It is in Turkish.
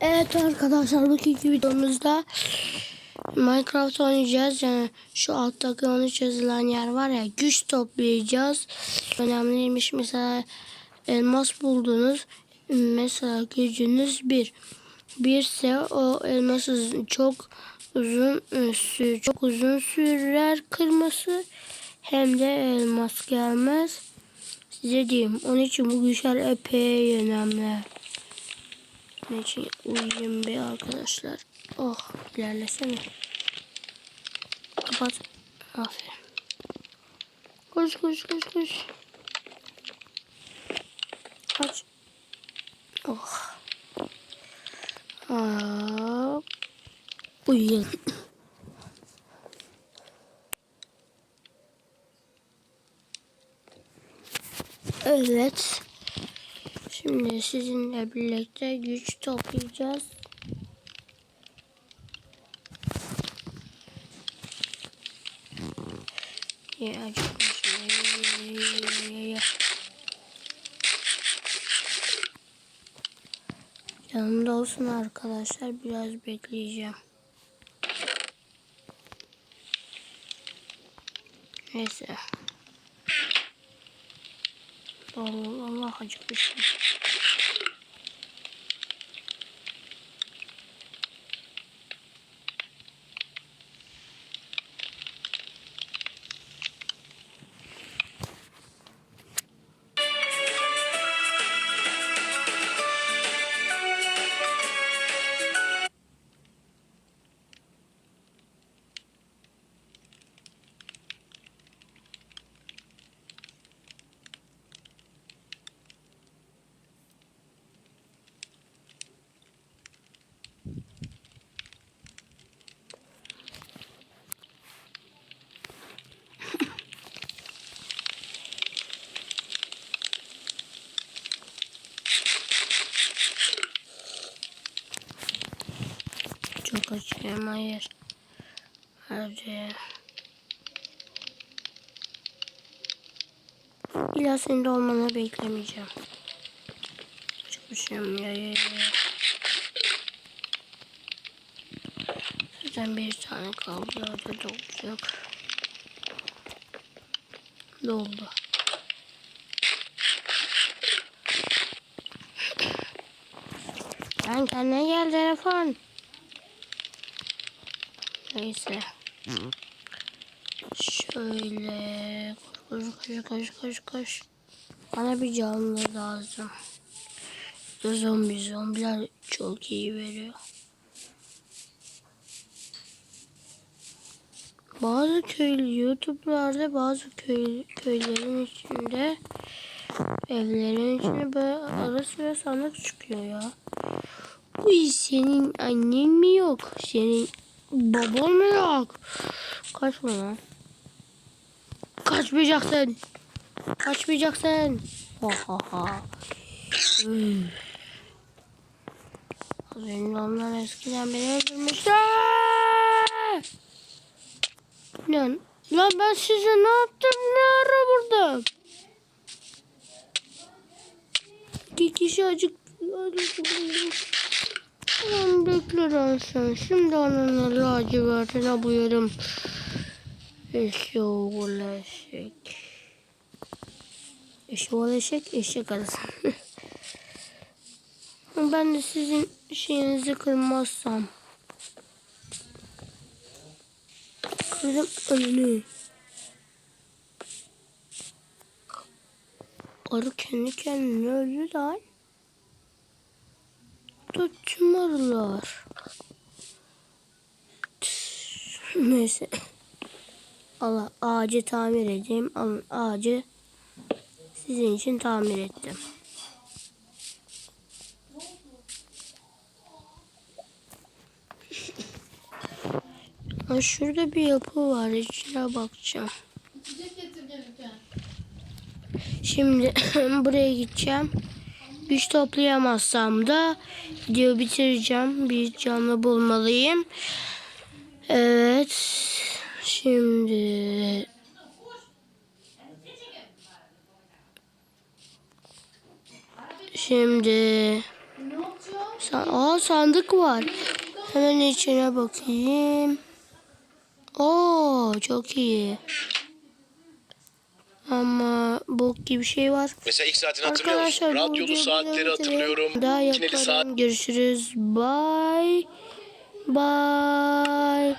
Evet arkadaşlar bugünkü videomuzda Minecraft oynayacağız. Yani şu alttaki 13 yazılan yer var ya güç toplayacağız. Önemliymiş mesela elmas buldunuz. Mesela gücünüz bir. Birse o elmas çok uzun e, çok uzun sürer kırması hem de elmas gelmez. Size diyeyim. Onun için bu güçler epey önemli. Ne için uyuyayım be arkadaşlar. Oh ilerlesene. Kapat. Aferin. Koş koş koş koş. Aç. Oh. Hop. Uyuyalım. Evet. Şimdi sizinle birlikte güç toplayacağız. Ya. Yanımda olsun arkadaşlar. Biraz bekleyeceğim. Neyse. Allah Allah acıkmışım. Açıyorum hayır. Hadi. İlla senin de olmanı beklemeyeceğim. Çıkmışım ya ya ya. Zaten bir tane kaldı. Hadi dolacak. Doldu. Ben kendine gel telefon. Neyse. Şöyle koş koş koş koş koş. Bana bir canlı lazım. Zombi zombiler çok iyi veriyor. Bazı köy YouTube'larda bazı köy köylerin içinde evlerin içinde böyle ara sıra sandık çıkıyor ya. Uy senin annen mi yok? Senin baban mı yok? Kaçma lan. Kaçmayacaksın. Kaçmayacaksın. Ha ha ha. Önce onlar eskiden beni öldürmüşler. Lan, lan ben size ne yaptım ne ara burada? İki kişi acık acık Tamam bekle lan sen. Şimdi ananı lacivertine buyurun. Eşoğlu eşek. Eşoğlu eşek, eşek arası. ben de sizin şeyinizi kırmazsam. Kırdım önünü. Arı kendi kendine öldü lan. Da tüm arılar. Neyse. Allah ağacı tamir edeyim. Alın ağacı sizin için tamir ettim. Ha, şurada bir yapı var. İçine bakacağım. Şimdi buraya gideceğim. Güç toplayamazsam da video bitireceğim. Bir canlı bulmalıyım. Evet. Şimdi Şimdi Sa Aa sandık var. Hemen içine bakayım. Oo çok iyi. Ama bok gibi şey var. Mesela ilk saatini hatırlıyor musun? Arkadaşlar Radyolu videoyu saatleri hatırlıyorum. Daha Kineli saat. yaparım. Görüşürüz. Bye. Bye.